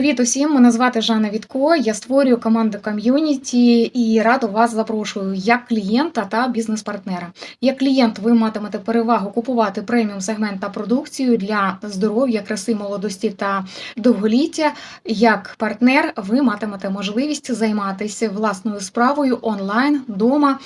Привіт усім! Мене звати Жанна Вітко. Я створюю команду ком'юніті і радо вас запрошую як клієнта та бізнес-партнера. Як клієнт, ви матимете перевагу купувати преміум сегмент та продукцію для здоров'я, краси, молодості та довголіття. Як партнер, ви матимете можливість займатися власною справою онлайн вдома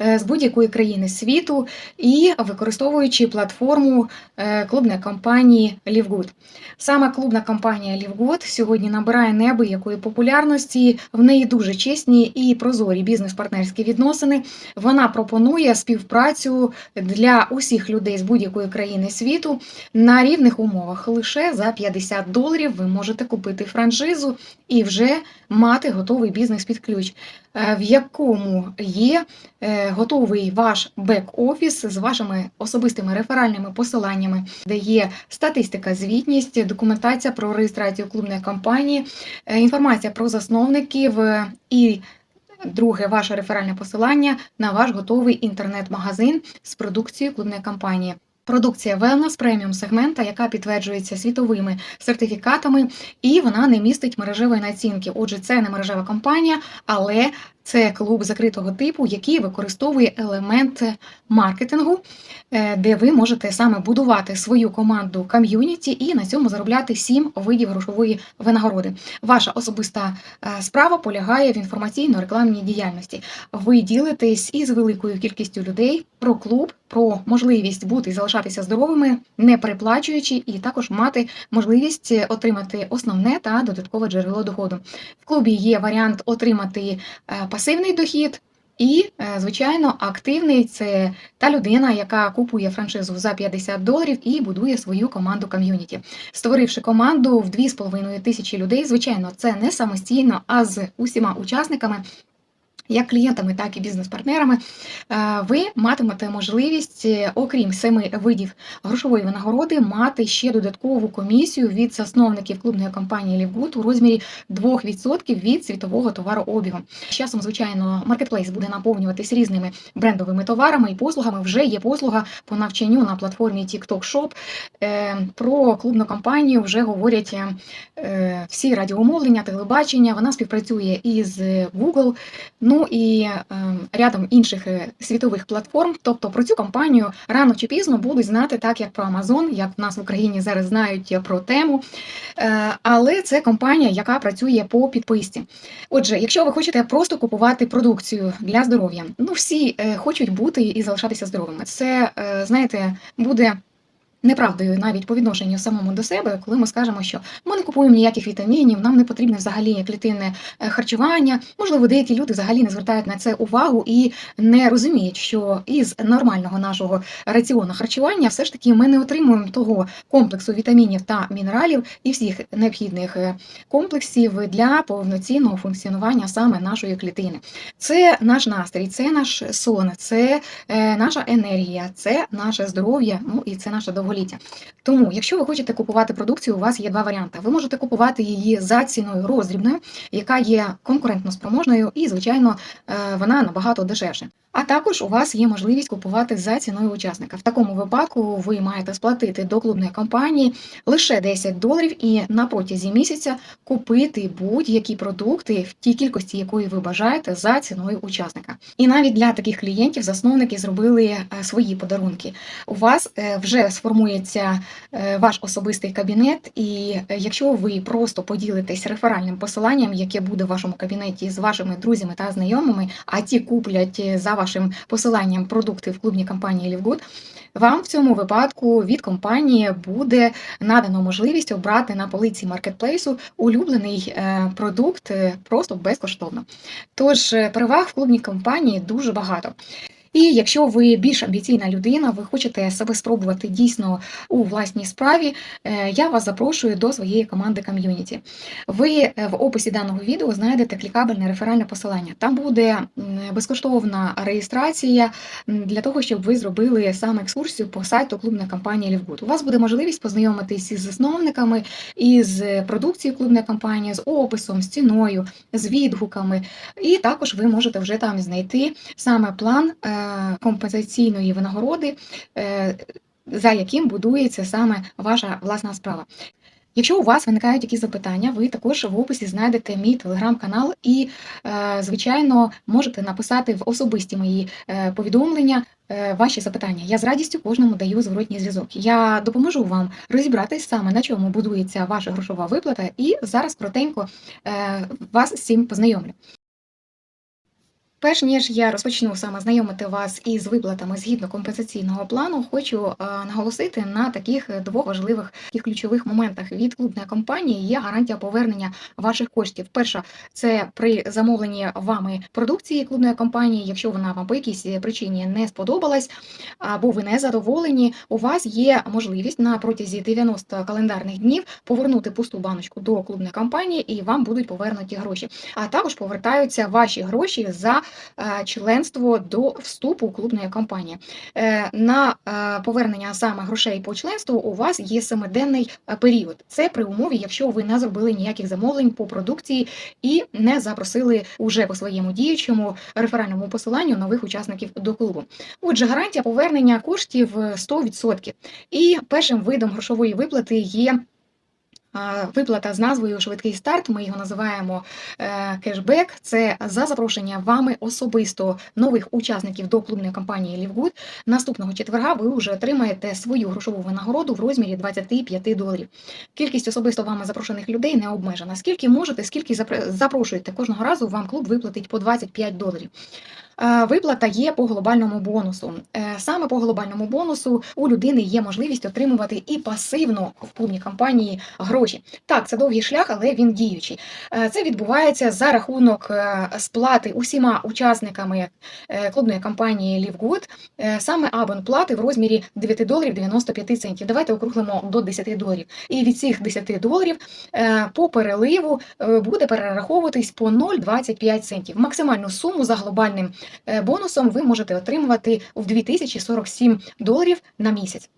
е, з будь-якої країни світу і використовуючи платформу е, клубної компанії LiveGood. Саме клубна компанія LiveGood сьогодні набирає неабиякої популярності. В неї дуже чесні і прозорі бізнес-партнерські відносини. Вона пропонує співпрацю для усіх людей з будь-якої країни світу на рівних умовах. Лише за 50 доларів ви можете купити франшизу і вже мати готовий бізнес під ключ, е, в якому є е, готовий ваш бек-офіс з вашими особистими реферальними посиланнями, де є статистика, звітність, документація про реєстрацію клубної компанії, е, інформація про засновників е, і. Друге, ваше реферальне посилання на ваш готовий інтернет-магазин з продукцією клубної компанії. Продукція Wellness преміум сегмента, яка підтверджується світовими сертифікатами, і вона не містить мережевої націнки. Отже, це не мережева компанія, але це клуб закритого типу, який використовує елемент маркетингу, е, де ви можете саме будувати свою команду ком'юніті і на цьому заробляти сім видів грошової винагороди. Ваша особиста е, справа полягає в інформаційно-рекламній діяльності. Ви ділитесь із великою кількістю людей про клуб, про можливість бути і залишатися здоровими, не переплачуючи, і також мати можливість отримати основне та додаткове джерело доходу. В клубі є варіант отримати е, пасивний дохід. І, е, звичайно, активний це та людина, яка купує франшизу за 50 доларів і будує свою команду ком'юніті. Створивши команду в 2,5 тисячі людей, звичайно, це не самостійно, а з усіма учасниками. Як клієнтами, так і бізнес-партнерами, е, ви матимете можливість, е, окрім семи видів грошової винагороди, мати ще додаткову комісію від засновників клубної компанії Лівгуд у розмірі 2% від світового товарообігу. З Часом, звичайно, маркетплейс буде наповнюватись різними брендовими товарами і послугами. Вже є послуга по навчанню на платформі TikTok Shop. Е, Про клубну компанію вже говорять всі радіомовлення, телебачення. Вона співпрацює із Google. Ну і е, рядом інших е, світових платформ. Тобто про цю компанію рано чи пізно будуть знати так, як про Amazon, як в нас в Україні зараз знають про тему. Е, але це компанія, яка працює по підписці. Отже, якщо ви хочете просто купувати продукцію для здоров'я, ну всі е, хочуть бути і залишатися здоровими. Це знаєте, буде. Неправдою навіть по відношенню самому до себе, коли ми скажемо, що ми не купуємо ніяких вітамінів, нам не потрібне взагалі клітинне е, харчування. Можливо, деякі люди взагалі не звертають на це увагу і не розуміють, що із нормального нашого раціону харчування все ж таки ми не отримуємо того комплексу вітамінів та мінералів і всіх необхідних е, комплексів для повноцінного функціонування саме нашої клітини. Це наш настрій, це наш сон, це е, наша енергія, це наше здоров'я, ну і це наша довголіття. Тому, якщо ви хочете купувати продукцію, у вас є два варіанти. Ви можете купувати її за ціною роздрібною, яка є конкурентно спроможною, і, звичайно, е, вона набагато дешевше. А також у вас є можливість купувати за ціною учасника. В такому випадку ви маєте сплатити до клубної компанії лише 10 доларів і на протязі місяця купити будь-які продукти в тій кількості, якої ви бажаєте, за ціною учасника. І навіть для таких клієнтів засновники зробили е, свої подарунки. У вас е, вже сформується е, ваш особистий кабінет, і якщо ви просто поділитесь реферальним посиланням, яке буде в вашому кабінеті з вашими друзями та знайомими, а ті куплять за вашим посиланням продукти в клубній компанії Лівгуд, вам в цьому випадку від компанії буде надано можливість обрати на полиці маркетплейсу улюблений е, продукт просто безкоштовно. Тож е, переваг в клубній компанії дуже багато. І якщо ви більш амбіційна людина, ви хочете себе спробувати дійсно у власній справі, е, я вас запрошую до своєї команди ком'юніті. Ви е, в описі даного відео знайдете клікабельне реферальне посилання. Там буде безкоштовна реєстрація для того, щоб ви зробили саме екскурсію по сайту клубної компанії Лівгуд. У вас буде можливість познайомитись із засновниками, із продукцією клубної компанії, з описом, з ціною, з відгуками. І також ви можете вже там знайти саме план е, компенсаційної винагороди, е, за яким будується саме ваша власна справа. Якщо у вас виникають якісь запитання, ви також в описі знайдете мій телеграм-канал і, е, звичайно, можете написати в особисті мої е, повідомлення ваші запитання. Я з радістю кожному даю зворотній зв'язок. Я допоможу вам розібратись саме на чому будується ваша грошова виплата, і зараз коротенько вас цим познайомлю. Перш ніж я розпочну саме знайомити вас із виплатами згідно компенсаційного плану, хочу е, наголосити на таких двох важливих таких ключових моментах від клубної компанії є гарантія повернення ваших коштів. Перша це при замовленні вами продукції клубної компанії, якщо вона вам по якійсь причині не сподобалась або ви не задоволені, у вас є можливість на протязі 90 календарних днів повернути пусту баночку до клубної компанії і вам будуть повернуті гроші. А також повертаються ваші гроші за членство до вступу клубної компанії. Е, На е, повернення саме грошей по членству у вас є семиденний е, період. Це при умові, якщо ви не зробили ніяких замовлень по продукції і не запросили уже по своєму діючому реферальному посиланню нових учасників до клубу. Отже, гарантія повернення коштів е, 100%. І першим видом грошової виплати є. Виплата з назвою Швидкий старт. Ми його називаємо е, кешбек. Це за запрошення вами особисто нових учасників до клубної компанії Лівгуд. Наступного четверга ви вже отримаєте свою грошову винагороду в розмірі 25 доларів. Кількість особисто вами запрошених людей не обмежена. Скільки можете, скільки запро- запрошуєте кожного разу, вам клуб виплатить по 25 доларів. Е, Виплата є по глобальному бонусу. Е, Саме по глобальному бонусу у людини є можливість отримувати і пасивно в клубній компанії гроші. Так, це довгий шлях, але він діючий. Е, Це відбувається за рахунок сплати усіма учасниками клубної компанії Livegood, саме абонплати в розмірі 9 доларів 95 центів. Давайте округлимо до 10 доларів. І від цих 10 доларів по переливу буде перераховуватись по 0,25 центів. Максимальну суму за глобальним бонусом ви можете отримувати в 2047 доларів на місяць.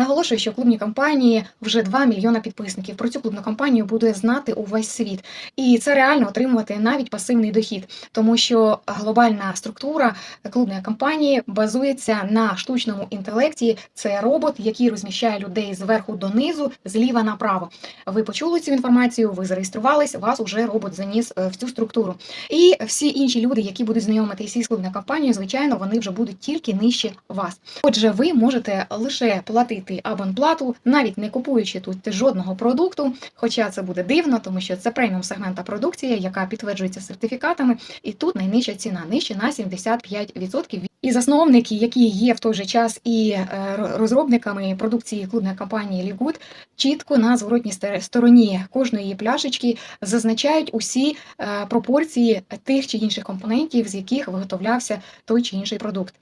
Наголошую, що в клубній компанії вже 2 мільйона підписників. Про цю клубну компанію буде знати увесь світ. І це реально отримувати навіть пасивний дохід, тому що глобальна структура клубної компанії базується на штучному інтелекті. Це робот, який розміщає людей зверху донизу, зліва направо. Ви почули цю інформацію, ви зареєструвались, вас уже робот заніс е, в цю структуру. І всі інші люди, які будуть знайомитися із клубною компанією, звичайно, вони вже будуть тільки нижче вас. Отже, ви можете лише платити абонплату, навіть не купуючи тут жодного продукту. Хоча це буде дивно, тому що це преміум сегмента продукція, яка підтверджується сертифікатами, і тут найнижча ціна нижче на 75%. І засновники, які є в той же час і е, розробниками продукції клубної компанії Лігуд, чітко на зворотній стороні кожної пляшечки зазначають усі е, пропорції тих чи інших компонентів, з яких виготовлявся той чи інший продукт.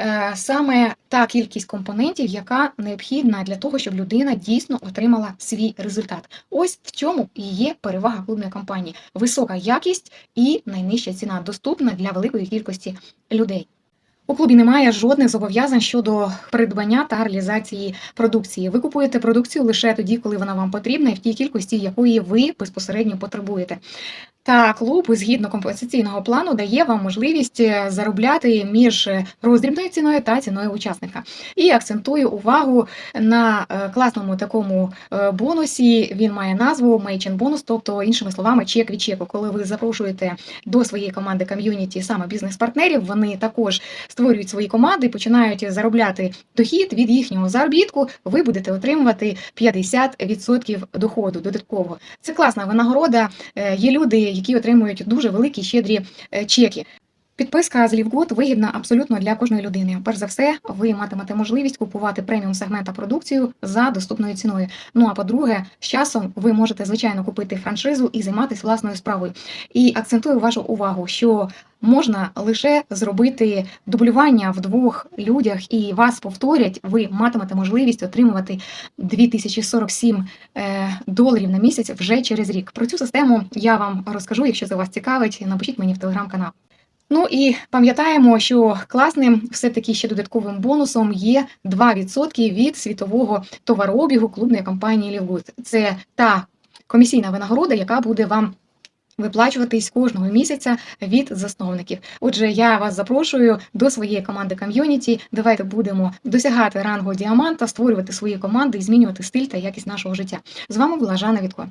Е, Саме та кількість компонентів, яка необхідна для того, щоб людина дійсно отримала свій результат. Ось в цьому і є перевага клубної компанії: висока якість і найнижча ціна, доступна для великої кількості людей. У клубі немає жодних зобов'язань щодо придбання та реалізації продукції. Ви купуєте продукцію лише тоді, коли вона вам потрібна, і в тій кількості, якої ви безпосередньо потребуєте. Та клуб, згідно компенсаційного плану, дає вам можливість е, заробляти між е, роздрібною ціною та ціною учасника. І акцентую увагу на е, класному такому бонусі. Він має назву Мейчин бонус, тобто іншими словами, чек від чеку. Коли ви запрошуєте до своєї команди ком'юніті саме бізнес-партнерів, вони також створюють свої команди, починають заробляти дохід від їхнього заробітку. Ви будете отримувати 50% доходу додатково. Це класна винагорода. Є люди, які отримують дуже великі щедрі е, чеки. Підписка з Лівгуд вигідна абсолютно для кожної людини. Перш за все, ви матимете можливість купувати преміум сегмента продукцію за доступною ціною. Ну а по-друге, з часом ви можете звичайно купити франшизу і займатися власною справою. І акцентую вашу увагу, що можна лише зробити дублювання в двох людях, і вас повторять. Ви матимете можливість отримувати 2047 е, доларів на місяць вже через рік. Про цю систему я вам розкажу, якщо це вас цікавить. Напишіть мені в телеграм-канал. Ну і пам'ятаємо, що класним все-таки ще додатковим бонусом є 2% від світового товарообігу клубної компанії Лівгуд. Це та комісійна винагорода, яка буде вам виплачуватись кожного місяця від засновників. Отже, я вас запрошую до своєї команди ком'юніті. Давайте будемо досягати рангу діаманта, створювати свої команди і змінювати стиль та якість нашого життя. З вами була Жанна Вітко.